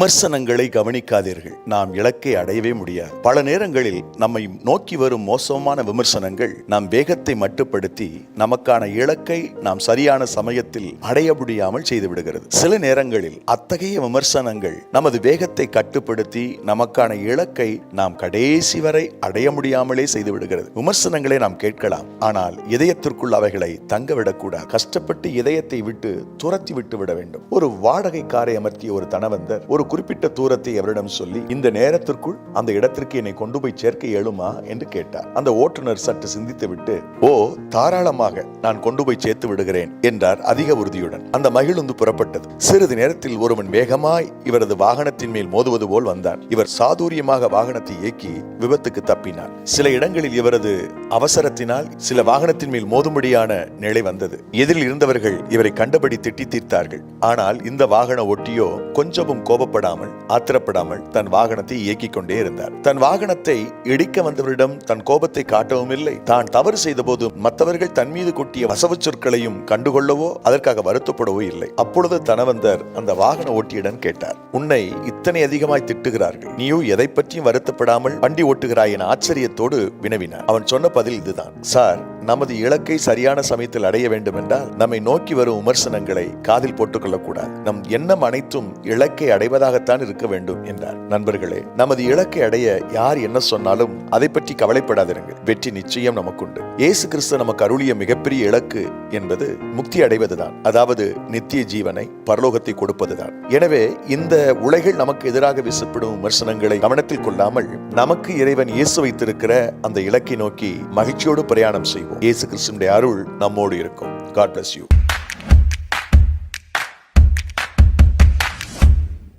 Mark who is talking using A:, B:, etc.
A: விமர்சனங்களை கவனிக்காதீர்கள். நாம் இலக்கை அடையவே முடியாது. பல நேரங்களில் நம்மை நோக்கி வரும் மோசமான விமர்சனங்கள் நாம் வேகத்தை மட்டுப்படுத்தி நமக்கான இலக்கை நாம் சரியான சமயத்தில் அடைய முடியாமல் செய்து விடுகிறது. சில நேரங்களில் அத்தகைய விமர்சனங்கள் நமது வேகத்தை கட்டுப்படுத்தி நமக்கான இலக்கை நாம் கடைசி வரை அடைய முடியாமலே செய்து விடுகிறது. விமர்சனங்களை நாம் கேட்கலாம். ஆனால் இதயத்திற்குள் அவைகளை தங்க விடக்கூடாது கஷ்டப்பட்டு இதயத்தை விட்டு துரத்தி விட்டு விட வேண்டும். ஒரு வாடகை காரை அமர்த்திய ஒரு தனவந்தர் ஒரு குறிப்பிட்ட தூரத்தை அவரிடம் சொல்லி இந்த நேரத்திற்குள் அந்த இடத்திற்கு என்னை கொண்டு போய் சேர்க்க இயலுமா என்று கேட்டார். அந்த ஓட்டுநர் சற்று சிந்தித்து விட்டு ஓ தாராளமாக நான் கொண்டு போய் சேர்த்து விடுகிறேன் என்றார் அதிக உறுதியுடன். அந்த மகிழுந்து புறப்பட்டது. சிறிது நேரத்தில் ஒருவன் வேகமாய் இவரது வாகனத்தின் மேல் மோதுவது போல் வந்தான். இவர் சாதுரியமாக வாகனத்தை இயக்கி விபத்துக்கு தப்பினார். சில இடங்களில் இவரது அவசரத்தினால் சில வாகனத்தின் மேல் மோதும்படியான நிலை வந்தது. எதிரில் இருந்தவர்கள் இவரை கண்டபடி திட்டி தீர்த்தார்கள். ஆனால் இந்த வாகன ஒட்டியோ கொஞ்சமும் கோபப்படாமல் ஆத்திரப்படாமல் தன் வாகனத்தை இயக்கிக் கொண்டே இருந்தார். தன் வாகனத்தை இடிக்க வந்தவரிடம் தன் கோபத்தை காட்டவும் இல்லை. தான் தவறு செய்த போது மற்றவர்கள் தன் மீது கொட்டிய வசவு சொற்களையும் கண்டுகொள்ளவோ அதற்காக வருத்தப்படவோ இல்லை. அப்பொழுது தனவந்தர் அந்த வாகன ஓட்டியிடம் கேட்டார் உன்னை இத்தனை அதிகமாய் திட்டுகிறார்கள். நீயோ எதை பற்றியும் வருத்தப்படாமல் வண்டி ஓட்டுகிறாய் என ஆச்சரியத்தோடு வினவினார். அவன் சொன்ன பதில் இதுதான். சார் நமது இலக்கை சரியான சமயத்தில் அடைய வேண்டும் என்றால் நம்மை நோக்கி வரும் விமர்சனங்களை காதில் போட்டுக்கொள்ளக்கூடாது. நம் எண்ணம் அனைத்தும் இலக்கை அடைவதாகத்தான் இருக்க வேண்டும் என்றார். நண்பர்களே நமது இலக்கை அடைய யார் என்ன சொன்னாலும் அதை பற்றி கவலைப்படாதிருங்கள். வெற்றி நிச்சயம் நமக்குண்டு. இயேசு கிறிஸ்து நமக்கு அருளிய மிகப்பெரிய இலக்கு என்பது முக்தி அடைவதுதான். அதாவது நித்திய ஜீவனை பரலோகத்தை கொடுப்பதுதான். எனவே இந்த உலகில் நமக்கு எதிராக வீசப்படும் விமர்சனங்களை கவனத்தில் கொள்ளாமல் நமக்கு இறைவன் இயேசு வைத்திருக்கிற அந்த இலக்கை நோக்கி மகிழ்ச்சியோடு பிரயாணம் செய்வோம். இயேசு கிறிஸ்துடைய அருள் நம்மோடு இருக்கும். God bless you